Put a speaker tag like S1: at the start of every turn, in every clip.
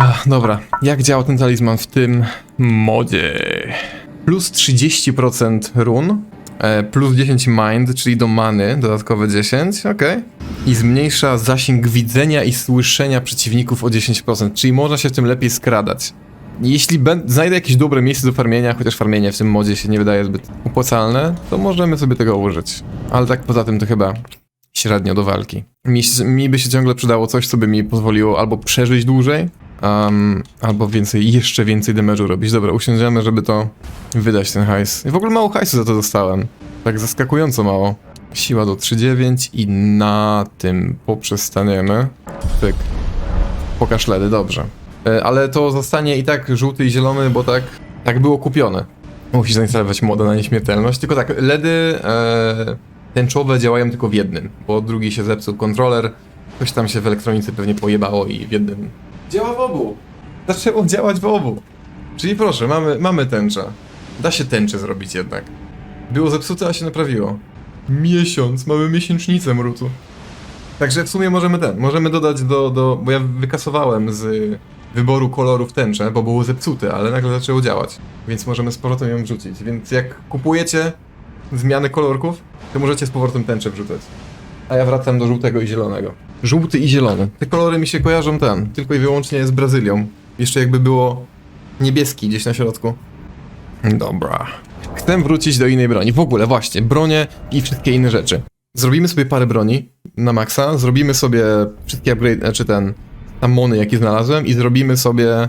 S1: Ach, dobra, jak działa ten talizman w tym modzie? Plus 30% run, e, plus 10 mind, czyli do many, dodatkowe 10, ok. I zmniejsza zasięg widzenia i słyszenia przeciwników o 10%, czyli można się w tym lepiej skradać. Jeśli znajdę jakieś dobre miejsce do farmienia, chociaż farmienie w tym modzie się nie wydaje zbyt opłacalne, to możemy sobie tego użyć. Ale tak poza tym to chyba średnio do walki. Mi, mi by się ciągle przydało coś, co by mi pozwoliło albo przeżyć dłużej, um, albo więcej, jeszcze więcej damage'u robić. Dobra, usiądziemy, żeby to wydać ten hajs. I w ogóle mało hajsu za to dostałem. Tak zaskakująco mało. Siła do 3,9 i na tym poprzestaniemy. Tyk. Pokaż LEDy, dobrze. E, Ale to zostanie i tak żółty i zielony, bo tak, tak było kupione. Musisz zainstalować modę na nieśmiertelność. Tylko tak, LEDy e, tęczowe działają tylko w jednym, bo drugi się zepsuł kontroler. Coś tam się w elektronice pewnie pojebało i w jednym. Działa w obu! Zaczęło działać w obu. Czyli proszę, mamy, mamy tęczę. Da się tęczę zrobić jednak. Było zepsute, a się naprawiło. Miesiąc, mamy miesięcznicę mrutu. Także w sumie możemy ten, możemy dodać do, do, bo ja wykasowałem z wyboru kolorów tęczę, bo było zepsute, ale nagle zaczęło działać. Więc możemy z powrotem ją wrzucić. Więc jak kupujecie zmianę kolorków, to możecie z powrotem tęczę wrzucać. A ja wracam do żółtego i zielonego. Żółty i zielony. Te kolory mi się kojarzą ten, tylko i wyłącznie z Brazylią. Jeszcze jakby było niebieski gdzieś na środku. Dobra. Chcę wrócić do innej broni. W ogóle, właśnie, bronie i wszystkie inne rzeczy. Zrobimy sobie parę broni na maksa, zrobimy sobie wszystkie upgrade, znaczy ten, amony jakie znalazłem i zrobimy sobie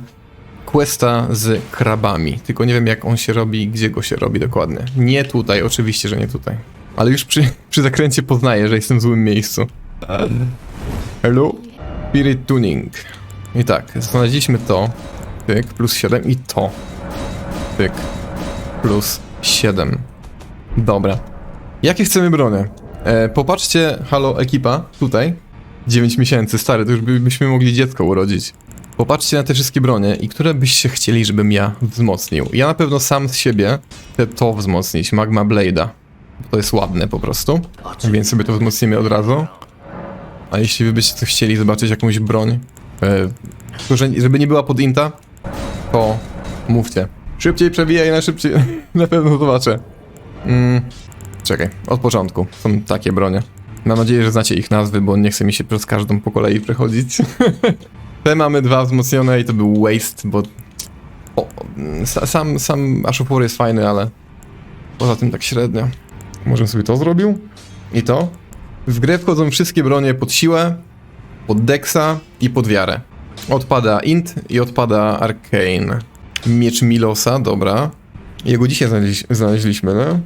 S1: questa z krabami. Tylko nie wiem jak on się robi, gdzie go się robi dokładnie. Nie tutaj, oczywiście, że nie tutaj. Ale już przy, przy zakręcie poznaję, że jestem w złym miejscu. Hello? Spirit Tuning. I tak, znaleźliśmy to. Pyk, plus 7 i to. Pyk, plus 7. Dobra. Jakie chcemy bronie? E, popatrzcie, halo ekipa, tutaj. 9 miesięcy, stary, to już by, byśmy mogli dziecko urodzić. Popatrzcie na te wszystkie bronie i które byście chcieli, żebym ja wzmocnił. Ja na pewno sam z siebie chcę to wzmocnić, Magma Blade'a. To jest ładne po prostu, więc sobie to wzmocnimy od razu. A jeśli wy byście chcieli zobaczyć, jakąś broń, e, żeby nie była pod inta, to mówcie. Szybciej przewijaj na szybciej, na pewno zobaczę. Mm, czekaj, od początku. Są takie bronie. Mam nadzieję, że znacie ich nazwy, bo nie chce mi się przez każdą po kolei przechodzić. Te mamy dwa wzmocnione i to był Waste, bo... O, sa- sam, sam Ashopur jest fajny, ale... Poza tym tak średnio. Może sobie to zrobił? I to? W grę wchodzą wszystkie bronie pod siłę, pod dexa i pod wiarę. Odpada int i odpada arcane. Miecz Milosa, dobra. Jego dzisiaj znaleźli, znaleźliśmy, no?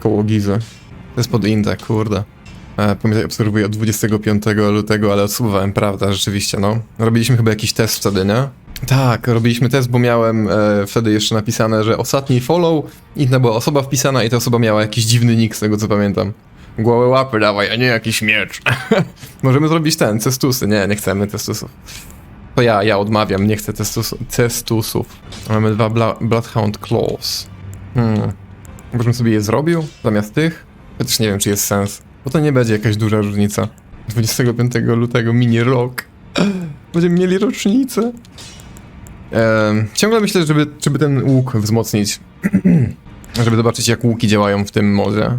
S1: Koło Gizy. To jest pod inta, kurde. E, pamiętaj, obserwuję od 25 lutego, ale odsubowałem, prawda, rzeczywiście, no. Robiliśmy chyba jakiś test wtedy, nie? Tak, robiliśmy test, bo miałem e, wtedy jeszcze napisane, że ostatni follow, inna była osoba wpisana i ta osoba miała jakiś dziwny nick, z tego co pamiętam. Głowę łapy dawaj, a nie jakiś miecz. Możemy zrobić ten, cestusy. Nie, nie chcemy cestusów. To ja, ja odmawiam, nie chcę testusu, cestusów. Mamy dwa bla, Bloodhound Claws. Hmm. Możebym sobie je zrobił zamiast tych? Chociaż nie wiem, czy jest sens. Bo to nie będzie jakaś duża różnica. 25 lutego mini rok. Będziemy mieli rocznicę. Em, ciągle myślę, żeby, żeby ten łuk wzmocnić. żeby zobaczyć, jak łuki działają w tym modzie.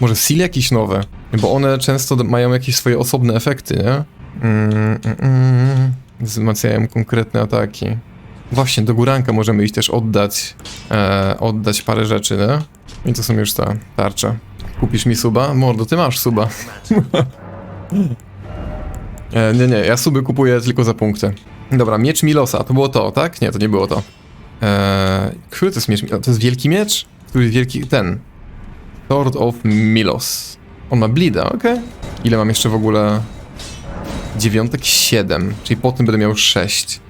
S1: Może seal jakieś nowe? Bo one często mają jakieś swoje osobne efekty, nie? Mm, mm, mm. Wzmacniają konkretne ataki. Właśnie, do góranka możemy iść też oddać, e, oddać parę rzeczy, nie? I to są już te tarcze. Kupisz mi suba? Mordo, ty masz suba. e, nie, nie, ja suby kupuję tylko za punkty. Dobra, miecz Milosa, to było to, tak? Nie, to nie było to. E, który to jest miecz? To jest wielki miecz? Który jest wielki? Ten. Sword of Milos. On ma blida, okej. Ile mam jeszcze w ogóle? Dziewiątek 7, czyli po tym będę miał 6.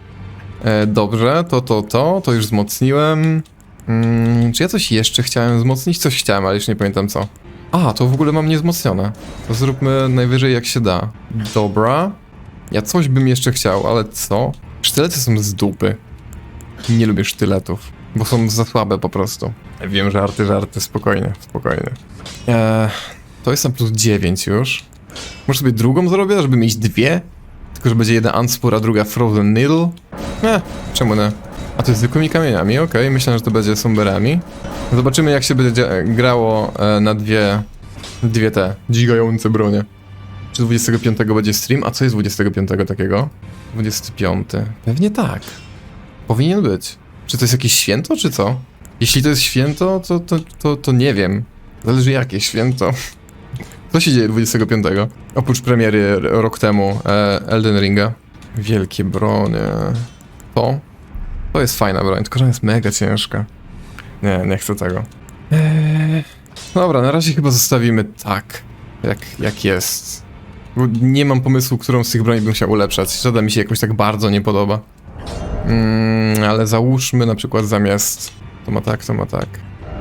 S1: E, dobrze, to, to, to, to już wzmocniłem. Mm, czy ja coś jeszcze chciałem wzmocnić? Coś chciałem, ale już nie pamiętam co. A, to w ogóle mam niewzmocnione. To zróbmy najwyżej jak się da. Dobra. Ja coś bym jeszcze chciał, ale co? Sztylety są z dupy. Nie lubię sztyletów, bo są za słabe po prostu. Wiem, żarty, żarty, spokojnie, spokojnie. Eee, to jest na plus 9 już. Może sobie drugą zrobię, żeby mieć dwie? Tylko, że będzie jedna Unspur, a druga Frozen Needle. Nie, czemu nie? A to jest zwykłymi kamieniami, okej, myślę, że to będzie sumberami. Zobaczymy jak się będzie grało e, na dwie, dwie te dzigające bronie. Czy 25 będzie stream? A co jest 25 takiego? 25. Pewnie tak. Powinien być. Czy to jest jakieś święto, czy co? Jeśli to jest święto, to, to, to, to nie wiem. Zależy jakie święto. Co się dzieje 25? Oprócz premiery rok temu e, Elden Ringa. Wielkie bronie. To? To jest fajna broń, tylko że ona jest mega ciężka. Nie, nie chcę tego. Eee, dobra, na razie chyba zostawimy tak, jak, jak jest. Bo nie mam pomysłu, którą z tych broni bym chciał ulepszać. Żadna mi się jakoś tak bardzo nie podoba. Mm, ale załóżmy na przykład zamiast... To ma tak, to ma tak.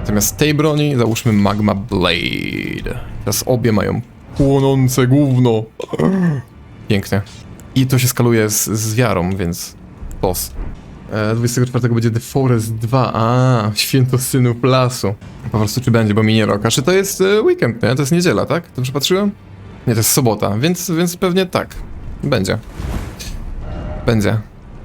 S1: Zamiast tej broni załóżmy Magma Blade. Teraz obie mają płonące gówno. Pięknie. I to się skaluje z, z wiarą, więc... Boss. E, 24 będzie The Forest 2. A, święto synów lasu. Po prostu czy będzie, bo minie rok. A czy to jest e, weekend, nie? To jest niedziela, tak? Dobrze patrzyłem? Nie, to jest sobota, więc, więc pewnie tak. Będzie. Będzie.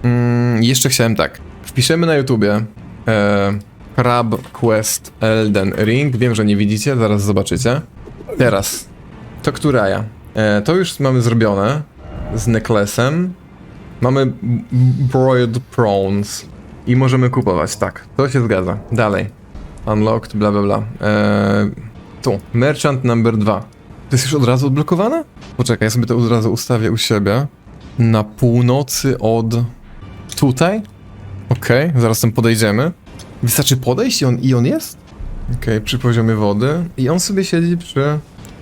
S1: Mm, jeszcze chciałem tak. Wpiszemy na YouTubie e, Crab Quest Elden Ring. Wiem, że nie widzicie, zaraz zobaczycie. Teraz. To któraja? E, to już mamy zrobione z necklesem. Mamy broiled prawns i możemy kupować, tak. To się zgadza. Dalej. Unlocked, bla bla bla. Eee, tu, merchant number 2. To jest już od razu odblokowane? Poczekaj, ja sobie to od razu ustawię u siebie. Na północy od... Tutaj? Okej, zaraz tam podejdziemy. Wystarczy podejść i on, i on jest? Okej, przy poziomie wody. I on sobie siedzi przy...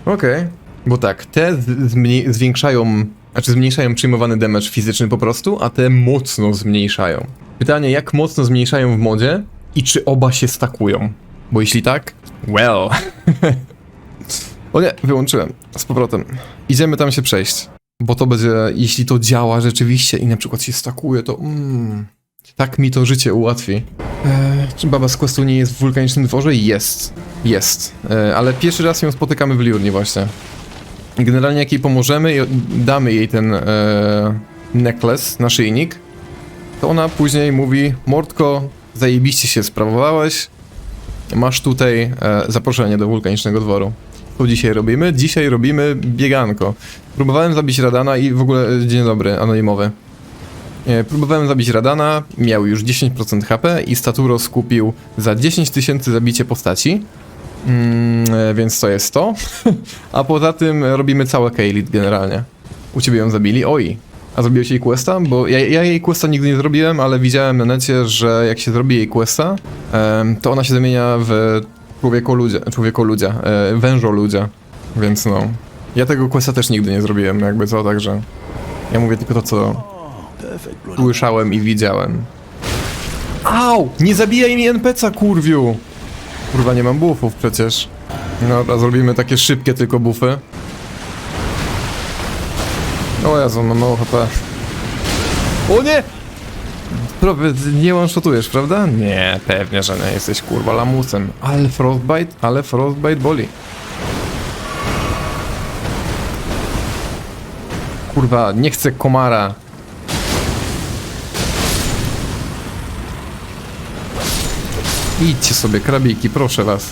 S1: Okej. Bo tak, te zmniej- zwiększają, znaczy zmniejszają przyjmowany damage fizyczny po prostu, a te mocno zmniejszają. Pytanie, jak mocno zmniejszają w modzie i czy oba się stakują? Bo jeśli tak, well. o nie, wyłączyłem. Z powrotem. Idziemy tam się przejść. Bo to będzie, jeśli to działa rzeczywiście i na przykład się stakuje, to mm, tak mi to życie ułatwi. Eee, czy baba z Questu nie jest w wulkanicznym dworze? Jest. Jest. Eee, ale pierwszy raz ją spotykamy w Liurni właśnie. Generalnie jak jej pomożemy i damy jej ten e, necklace, naszyjnik, to ona później mówi Mordko, zajebiście się sprawowałeś, masz tutaj e, zaproszenie do wulkanicznego dworu. Co dzisiaj robimy? Dzisiaj robimy bieganko. Próbowałem zabić Radana i w ogóle, e, dzień dobry, anonimowy. E, Próbowałem zabić Radana, miał już 10% HP i Staturo skupił za 10 tysięcy zabicie postaci. Mm, e, więc to jest to. A poza tym robimy całe Kaylit generalnie. U ciebie ją zabili? Oj. A zrobiłeś jej questa? Bo ja, ja jej questa nigdy nie zrobiłem, ale widziałem na necie, że jak się zrobi jej questa, em, to ona się zamienia w człowieko ludzie, człowieko ludzia, e, wężo ludzia. Więc no. Ja tego questa też nigdy nie zrobiłem, jakby co, także. Ja mówię tylko to, co słyszałem i widziałem. Au! Nie zabijaj mi NPC-a, kurwiu! Kurwa, nie mam buffów przecież. Dobra, zrobimy takie szybkie tylko buffy. O Jezu, mam mało HP. O nie! Prawie nie one-shotujesz, prawda? Nie, pewnie, że nie. Jesteś kurwa lamusem. Ale frostbite, ale frostbite boli. Kurwa, nie chcę komara. Idźcie sobie, krabiki, proszę was.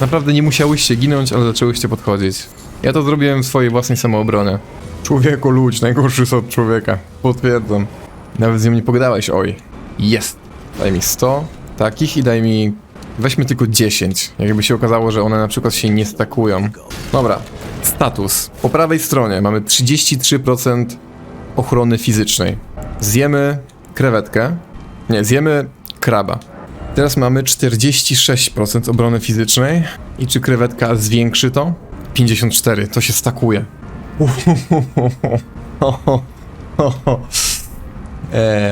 S1: Naprawdę nie musiałyście ginąć, ale zaczęłyście podchodzić. Ja to zrobiłem w swojej własnej samoobronie. Człowieku ludź, najgorszy sort człowieka. Potwierdzam. Nawet z nią nie pogadałeś, oj. Jest. Daj mi 100 takich i daj mi... Weźmy tylko 10. Jakby się okazało, że one na przykład się nie stakują. Dobra. Status. Po prawej stronie mamy 33% ochrony fizycznej. Zjemy krewetkę. Nie, zjemy kraba. Teraz mamy 46% obrony fizycznej. I czy krewetka zwiększy to? 54, to się stakuje.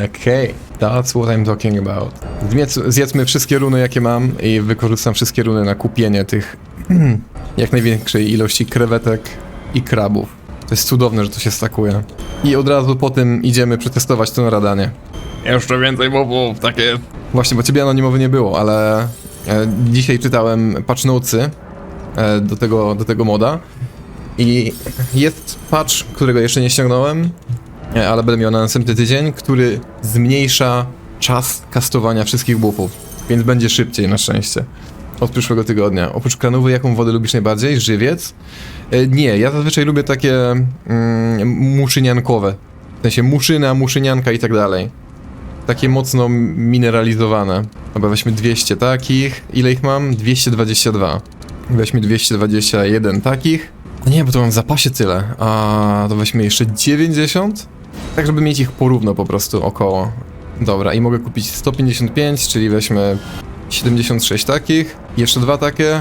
S1: Okej, that's what I'm talking about. Zjedz, zjedzmy wszystkie runy, jakie mam i wykorzystam wszystkie runy na kupienie tych jak największej ilości krewetek i krabów. To jest cudowne, że to się stakuje. I od razu po tym idziemy przetestować to na radanie. Jeszcze więcej mobów, takie. Właśnie, bo ciebie anonimowy nie było, ale e, dzisiaj czytałem patch notesy e, do, tego, do tego moda i jest patch, którego jeszcze nie ściągnąłem e, ale będę miał na następny tydzień, który zmniejsza czas kastowania wszystkich buffów, więc będzie szybciej na szczęście. Od przyszłego tygodnia. Oprócz kranowy, jaką wodę lubisz najbardziej? Żywiec? E, nie, ja zazwyczaj lubię takie mm, muszyniankowe. W sensie muszyna, muszynianka i tak dalej. Takie mocno mineralizowane. Dobra, weźmy 200 takich. Ile ich mam? 222. Weźmy 221 takich. No nie, bo to mam w zapasie tyle. A to weźmy jeszcze 90. Tak, żeby mieć ich porówno po prostu około. Dobra, i mogę kupić 155, czyli weźmy 76 takich. Jeszcze dwa takie.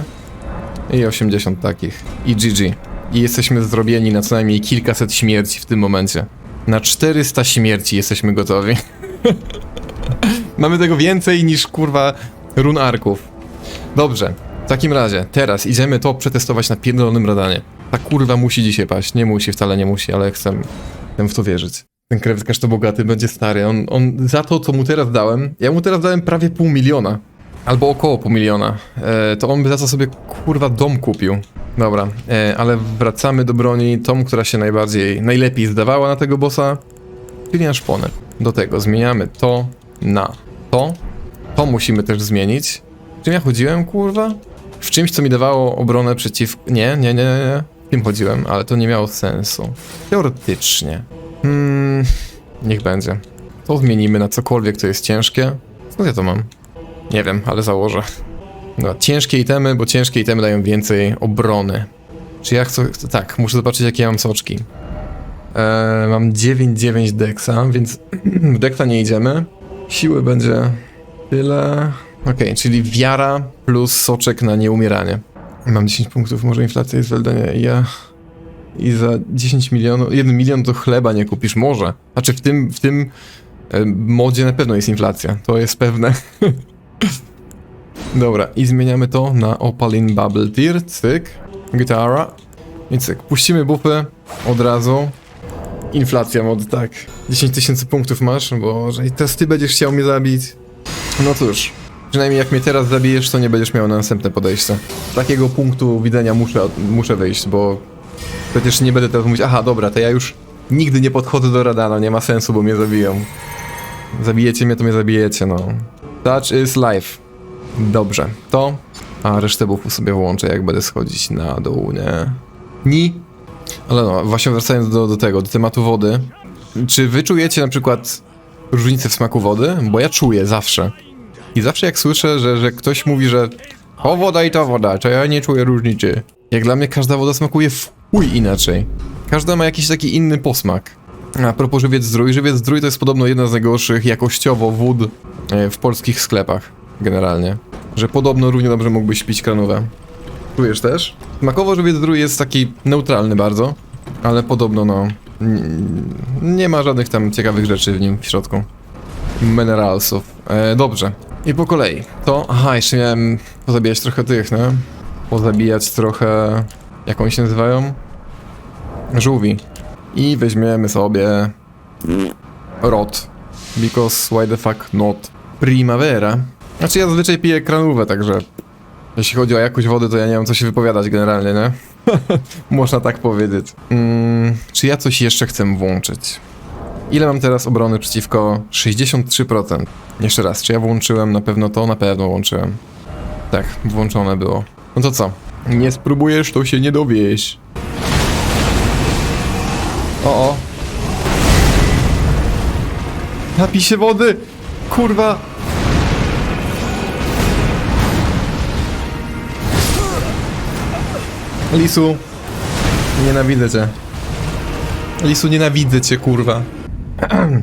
S1: I 80 takich. I GG. I jesteśmy zrobieni na co najmniej kilkaset śmierci w tym momencie. Na 400 śmierci jesteśmy gotowi. Mamy tego więcej niż kurwa run arków. Dobrze, w takim razie, teraz idziemy to przetestować na pierdolonym radanie. Ta kurwa musi dzisiaj paść. Nie musi, wcale nie musi, ale chcę, chcę w to wierzyć. Ten krewetkarz to bogaty będzie stary. On, on za to, co mu teraz dałem, ja mu teraz dałem prawie pół miliona. Albo około pół miliona. E, to on by za to sobie kurwa dom kupił. Dobra, e, ale wracamy do broni, tą, która się najbardziej, najlepiej zdawała na tego bossa, czyli na szponę. Do tego zmieniamy to na to. To musimy też zmienić. Czym ja chodziłem, kurwa? W czymś, co mi dawało obronę przeciw... Nie, nie, nie, nie. W tym chodziłem, ale to nie miało sensu. Teoretycznie. Hmm, niech będzie. To zmienimy na cokolwiek, co jest ciężkie. Co ja to mam? Nie wiem, ale założę. No, ciężkie itemy, bo ciężkie itemy dają więcej obrony. Czy ja chcę- Tak, muszę zobaczyć, jakie ja mam soczki. Eee, mam 9-9 dexa, więc w dexa nie idziemy. Siły będzie tyle. Okej, czyli wiara plus soczek na nieumieranie. Mam 10 punktów, może inflacja jest w Eldenie. Ja... I za 10 milionów... 1 milion to chleba nie kupisz, może. Znaczy w tym, w tym e, modzie na pewno jest inflacja, to jest pewne. Dobra, i zmieniamy to na Opalin Bubble Tear, cyk, gitara i cyk. Puścimy buffy od razu. Inflacja mod, tak. 10 tysięcy punktów masz, boże, i teraz ty będziesz chciał mnie zabić. No cóż, przynajmniej jak mnie teraz zabijesz, to nie będziesz miał na następne podejście. Z takiego punktu widzenia muszę, muszę wyjść, bo przecież nie będę teraz mówić, aha, dobra, to ja już nigdy nie podchodzę do Radana, nie ma sensu, bo mnie zabiją. Zabijecie mnie, to mnie zabijecie, no. Touch is life. Dobrze, to. A resztę buffów sobie włączę, jak będę schodzić na dół, nie? Ni. Ale no, właśnie wracając do, do tego, do tematu wody. Czy wy czujecie na przykład różnicę w smaku wody? Bo ja czuję zawsze. I zawsze jak słyszę, że, że ktoś mówi, że o woda i to woda, to ja nie czuję różnicy. Jak dla mnie każda woda smakuje w chuj inaczej. Każda ma jakiś taki inny posmak. A propos żywiec zdrój, żywiec zdrój to jest podobno jedna z najgorszych jakościowo wód e, w polskich sklepach generalnie. Że podobno równie dobrze mógłbyś pić kranówę. Czujesz też? Smakowo żywiec zdrój jest taki neutralny bardzo, ale podobno no nie ma żadnych tam ciekawych rzeczy w nim w środku. Mineralsów. E, dobrze. I po kolei. To, aha, jeszcze miałem pozabijać trochę tych, no. Pozabijać trochę, jak oni się nazywają? Żółwi. I weźmiemy sobie rot. Because why the fuck not? Primavera. Znaczy ja zazwyczaj piję kranówę, także jeśli chodzi o jakość wody, to ja nie mam co się wypowiadać generalnie, nie? Można tak powiedzieć. Mm, czy ja coś jeszcze chcę włączyć? Ile mam teraz obrony przeciwko 63%? Jeszcze raz, czy ja włączyłem na pewno to? Na pewno włączyłem. Tak, włączone było. No to co? Nie spróbujesz, to się nie dowiesz. O, o. Napij się wody! Kurwa! Lisu, nienawidzę cię. Lisu, nienawidzę cię, kurwa.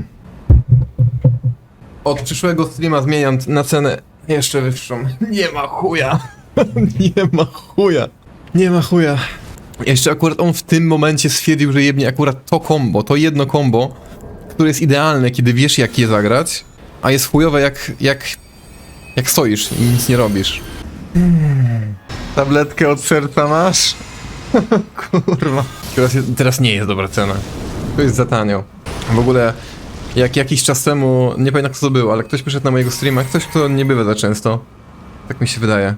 S1: Od przyszłego streama zmieniam na cenę jeszcze wyższą. Nie ma chuja. Nie ma chuja. Nie ma chuja. Jeszcze akurat on w tym momencie stwierdził, że jebnie akurat to combo, to jedno combo, które jest idealne, kiedy wiesz jak je zagrać, a jest chujowe jak, jak, jak stoisz i nic nie robisz. Tabletkę od serca masz? Kurwa. Teraz, teraz nie jest dobra cena. To jest za tanio. W ogóle, jak jakiś czas temu, nie pamiętam kto to był, ale ktoś przyszedł na mojego streama, ktoś kto nie bywa za często. Tak mi się wydaje.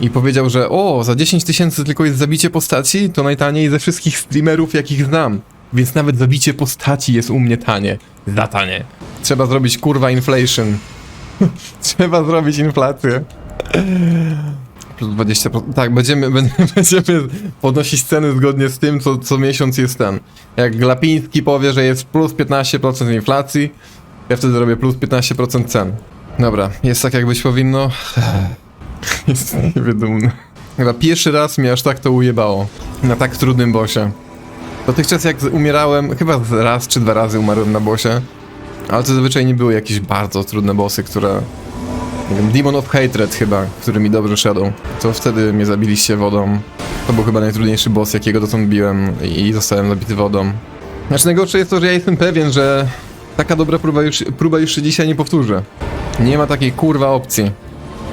S1: I powiedział, że o, za 10 tysięcy tylko jest zabicie postaci, to najtaniej ze wszystkich streamerów, jakich znam. Więc nawet zabicie postaci jest u mnie tanie. Za tanie. Trzeba zrobić kurwa inflation. Trzeba zrobić inflację. Plus 20%. Tak, będziemy, będziemy podnosić ceny zgodnie z tym, co, co miesiąc jest ten. Jak Glapiński powie, że jest plus 15% inflacji, ja wtedy robię plus 15% cen. Dobra, jest tak jak być powinno. Jestem niewydumny. Chyba pierwszy raz mnie aż tak to ujebało. Na tak trudnym bosie. Dotychczas jak umierałem, chyba raz czy dwa razy umarłem na bosie. Ale to zazwyczaj nie były jakieś bardzo trudne bossy, które... Nie wiem, Demon of Hatred chyba, który mi dobrze szedł. To wtedy mnie zabiliście wodą. To był chyba najtrudniejszy boss, jakiego dotąd biłem i zostałem zabity wodą. Znaczy najgorsze jest to, że ja jestem pewien, że taka dobra próba już, próba już się dzisiaj nie powtórzy. Nie ma takiej kurwa opcji.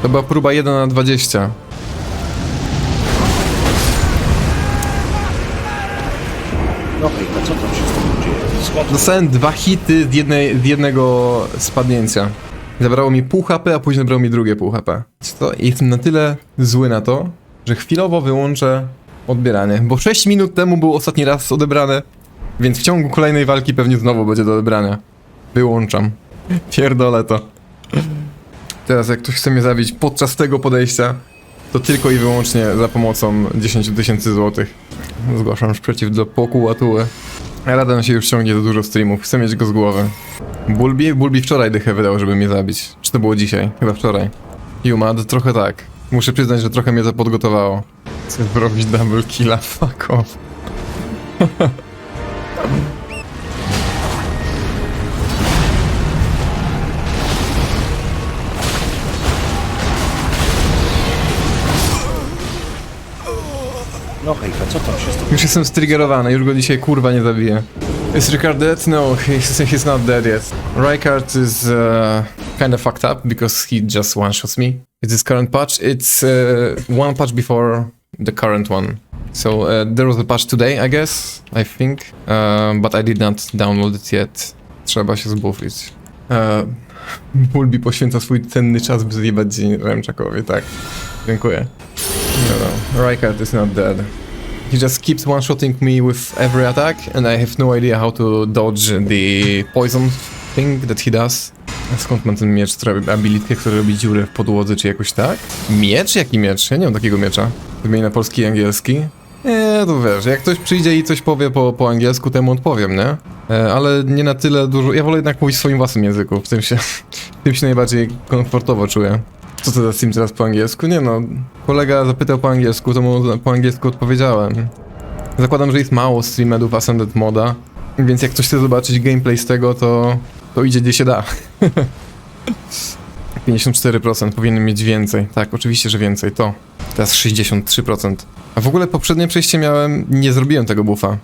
S1: To była próba 1 na 20.
S2: No hejka, co tam się z tobą dzieje? Skąd
S1: Dostałem dwa hity z, jednej, z jednego spadnięcia. Zabrało mi pół HP, a później zabrało mi drugie pół HP. To jestem na tyle zły na to, że chwilowo wyłączę odbieranie. Bo 6 minut temu był ostatni raz odebrane, więc w ciągu kolejnej walki pewnie znowu będzie do odebrania. Wyłączam. Pierdolę to. Teraz jak ktoś chce mnie zabić podczas tego podejścia, to tylko i wyłącznie za pomocą 10 tysięcy złotych. Zgłaszam sprzeciw do pokułatuły. Radan się już ciągnie za dużo streamów, chcę mieć go z głowy. Bulbi? Bulbi wczoraj dychę wydał, żeby mnie zabić. Czy to było dzisiaj? Chyba wczoraj. Jumad? Trochę tak. Muszę przyznać, że trochę mnie to podgotowało. Chcę zrobić double killa, fuck off.
S2: No hejka, co tam się tobą
S1: Już jestem striggerowany, już go dzisiaj kurwa nie zabiję. Is Ricard dead? No, he's, he's not dead yet. Rykard is uh, kind of fucked up because he just one-shots me. It's his current patch. It's uh, one patch before the current one. So uh, there was a patch today, I guess, I think, uh, but I did not download it yet. Trzeba się zbuffić. Uh, Bulbi poświęca swój cenny czas, by zjebać dzień Remczakowi, tak. Dziękuję. No, no. Rykard is not dead. He just keeps one-shotting me with every attack, and I have no idea how to dodge the poison thing that he does. Skąd mam ten miecz, który abilitkę, który robi dziurę w podłodze, czy jakoś tak? Miecz? Jaki miecz? Ja nie mam takiego miecza. Wymień na polski i angielski. Nie, to wiesz, jak ktoś przyjdzie i coś powie po, po angielsku, temu odpowiem, nie? E, ale nie na tyle dużo. Ja wolę jednak mówić w swoim własnym języku, w tym się, w tym się najbardziej komfortowo czuję. Co to za stream teraz po angielsku? Nie no, kolega zapytał po angielsku, to mu po angielsku odpowiedziałem. Zakładam, że jest mało streamedów Ascended Moda, więc jak ktoś chce zobaczyć gameplay z tego, to, to idzie gdzie się da. 54% powinien mieć więcej. Tak, oczywiście, że więcej, to. Teraz 63%. A w ogóle poprzednie przejście miałem, nie zrobiłem tego buffa.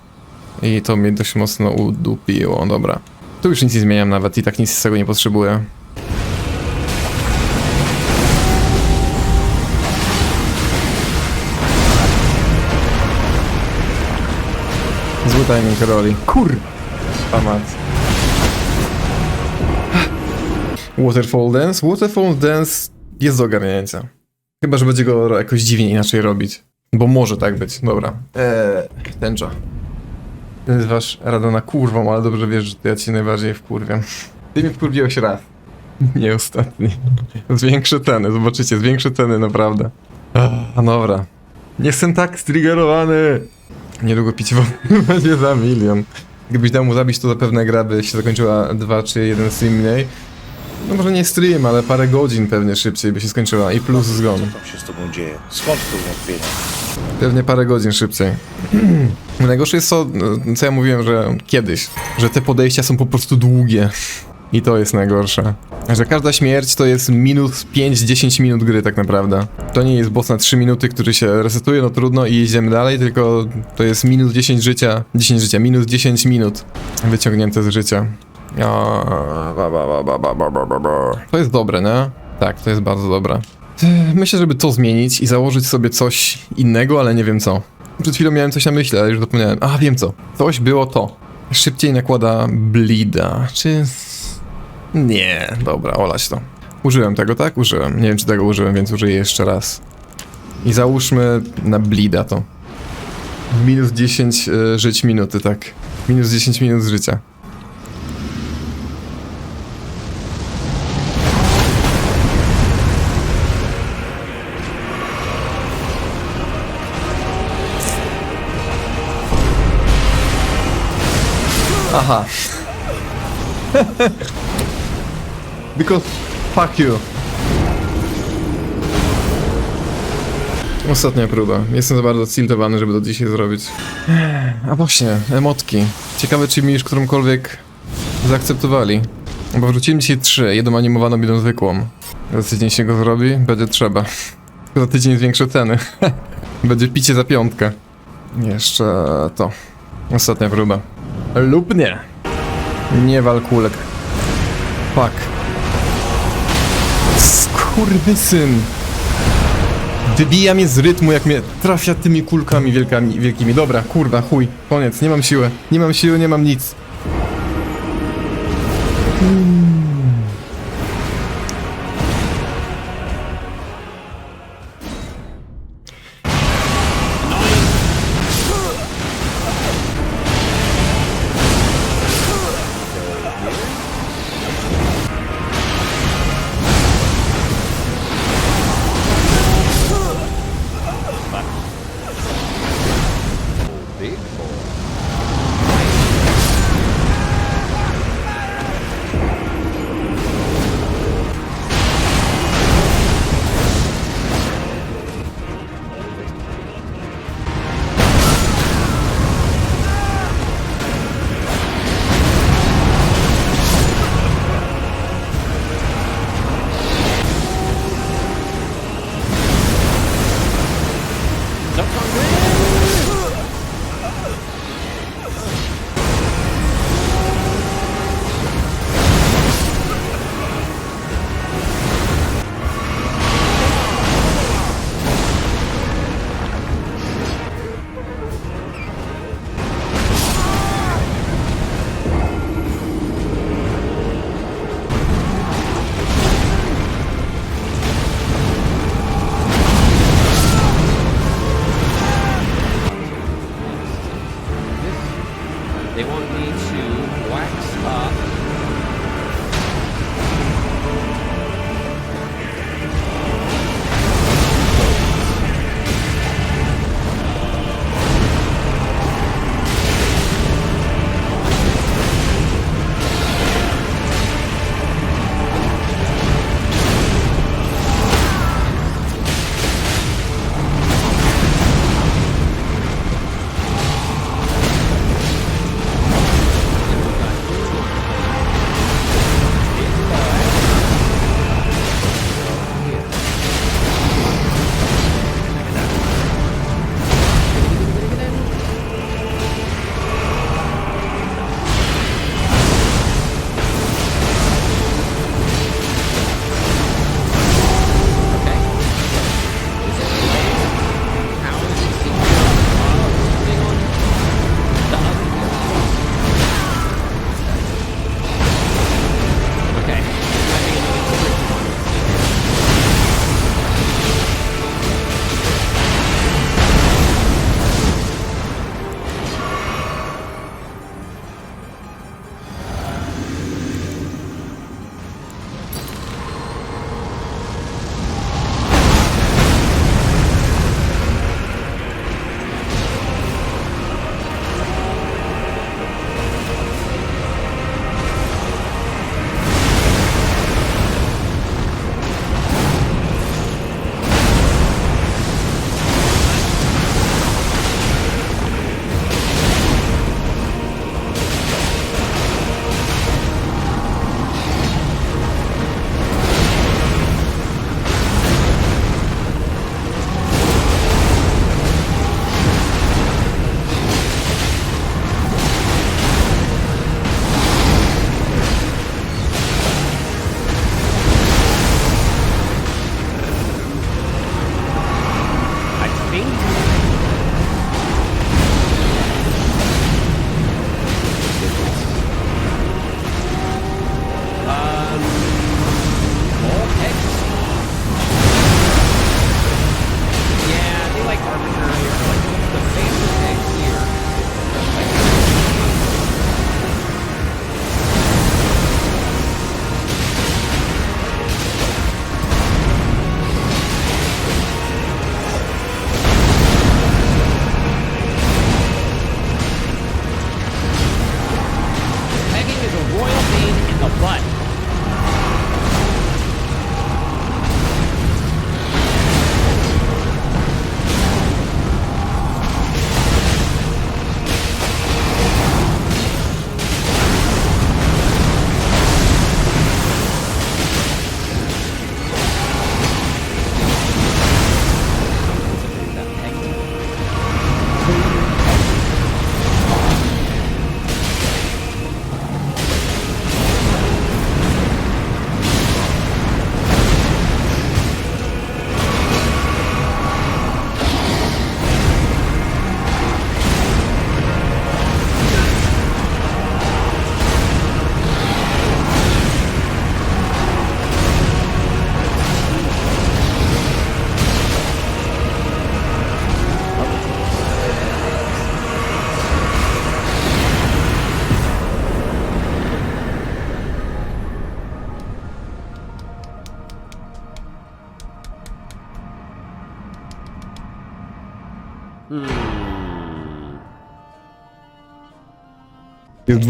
S1: I to mnie dość mocno udupiło, dobra. Tu już nic nie zmieniam nawet i tak nic z tego nie potrzebuję. Zły timing roli. Kur... Pamat. Waterfall Dance? Waterfall Dance jest do ogarnięcia. Chyba, że będzie go jakoś dziwnie inaczej robić. Bo może tak być, dobra. Eee, tęcza. Nazywasz Radona kurwą, ale dobrze wiesz, że to ja cię najbardziej wkurwiam. Ty mnie wkurwiłeś raz. Nie ostatni. Zwiększę ceny, zobaczycie, zwiększę ceny, naprawdę. A dobra. Nie jestem tak striggerowany. Niedługo pić wody będzie za milion. Gdybyś dał mu zabić, to zapewne gra by się zakończyła 2 czy 1 stream mniej. No może nie stream, ale parę godzin pewnie szybciej by się skończyła i plus zgon.
S2: Co tam się z tobą dzieje? Skąd to wątpienie?
S1: Pewnie parę godzin szybciej. Najgorsze jest to, no, co ja mówiłem, że kiedyś, że te podejścia są po prostu długie. I to jest najgorsze. Że każda śmierć to jest minus 5-10 minut gry tak naprawdę. To nie jest boss na 3 minuty, który się resetuje, no trudno i jedziemy dalej, tylko to jest minus 10 życia, 10 życia, minus 10 minut wyciągnięte z życia. To jest dobre, nie? Tak, to jest bardzo dobre. Myślę, żeby to zmienić i założyć sobie coś innego, ale nie wiem co. Przed chwilą miałem coś na myśli, ale już zapomniałem. A, wiem co. Coś było to. Szybciej nakłada blida. Czy nie, dobra, olać to. Użyłem tego, tak? Użyłem. Nie wiem, czy tego użyłem, więc użyję jeszcze raz. I załóżmy na blida to. Minus 10 y, żyć minuty, tak. Minus 10 minut życia. Aha. Because fuck you. Ostatnia próba. Jestem za bardzo tiltowany, żeby to dzisiaj zrobić. A właśnie, emotki. Ciekawe, czy mi już którąkolwiek zaakceptowali. Bo wrzuciłem dzisiaj trzy. Jedną animowaną, jedną zwykłą. Za tydzień się go zrobi, będzie trzeba. Tylko za tydzień zwiększę ceny. będzie picie za piątkę. Jeszcze to. Ostatnia próba. Lub nie. Nie wal kulek. Fuck. Skurwysyn. Wybija mnie z rytmu, jak mnie trafia tymi kulkami wielkami, wielkimi. Dobra, kurwa, chuj, koniec, nie mam siły. Nie mam siły, nie mam nic.
S2: Big the
S1: butt.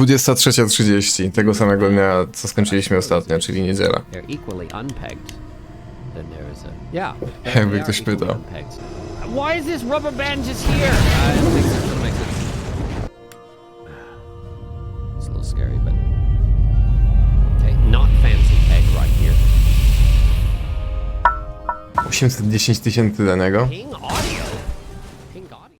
S1: 23.30 tego samego dnia, co skończyliśmy ostatnio, czyli niedziela. Jakby ktoś pytał.
S3: Why is this rubber band just here? Uh, it makes sense. It makes sense. It's a little scary, but okay. Not fancy peg right here.
S1: 810 tysięcy danego.
S3: King